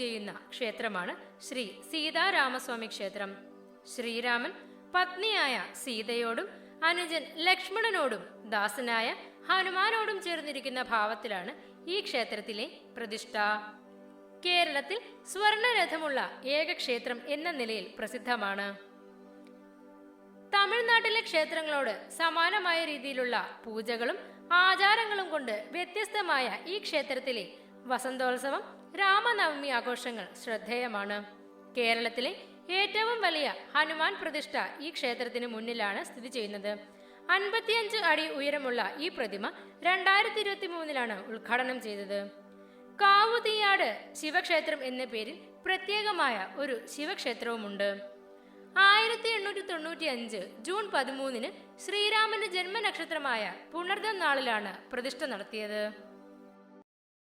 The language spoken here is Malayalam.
ചെയ്യുന്ന ക്ഷേത്രമാണ് ശ്രീ സീതാരാമസ്വാമി ക്ഷേത്രം. ശ്രീരാമൻ പത്നിയായ സീതയോടും അനുജൻ ലക്ഷ്മണനോടും ദാസനായ ഹനുമാനോടും ചേർന്നിരിക്കുന്ന ഭാവത്തിലാണ് ഈ ക്ഷേത്രത്തിലെ പ്രതിഷ്ഠ. കേരളത്തിൽ സ്വർണരഥമുള്ള ഏക ക്ഷേത്രം എന്ന നിലയിൽ പ്രസിദ്ധമാണ്. തമിഴ്നാട്ടിലെ ക്ഷേത്രങ്ങളോട് സമാനമായ രീതിയിലുള്ള പൂജകളും ആചാരങ്ങളും കൊണ്ട് വ്യത്യസ്തമായ ഈ ക്ഷേത്രത്തിലെ വസന്തോത്സവം രാമനവമി ആഘോഷങ്ങൾ ശ്രദ്ധേയമാണ്. കേരളത്തിലെ ഏറ്റവും വലിയ ഹനുമാൻ പ്രതിഷ്ഠ ഈ ക്ഷേത്രത്തിന് മുന്നിലാണ് സ്ഥിതി ചെയ്യുന്നത്. അൻപത്തിയഞ്ച് അടി ഉയരമുള്ള ഈ പ്രതിമ രണ്ടായിരത്തി ഇരുപത്തി മൂന്നിലാണ് ഉദ്ഘാടനം ചെയ്തത്. കാവുതീയാട് ശിവക്ഷേത്രം എന്ന പേരിൽ പ്രത്യേകമായ ഒരു ശിവക്ഷേത്രവുമുണ്ട്. ആയിരത്തി എണ്ണൂറ്റി തൊണ്ണൂറ്റി അഞ്ച് ജൂൺ പതിമൂന്നിന് ശ്രീരാമന്റെ ജന്മനക്ഷത്രമായ പുണർദം നാളിലാണ് പ്രതിഷ്ഠ നടത്തിയത്.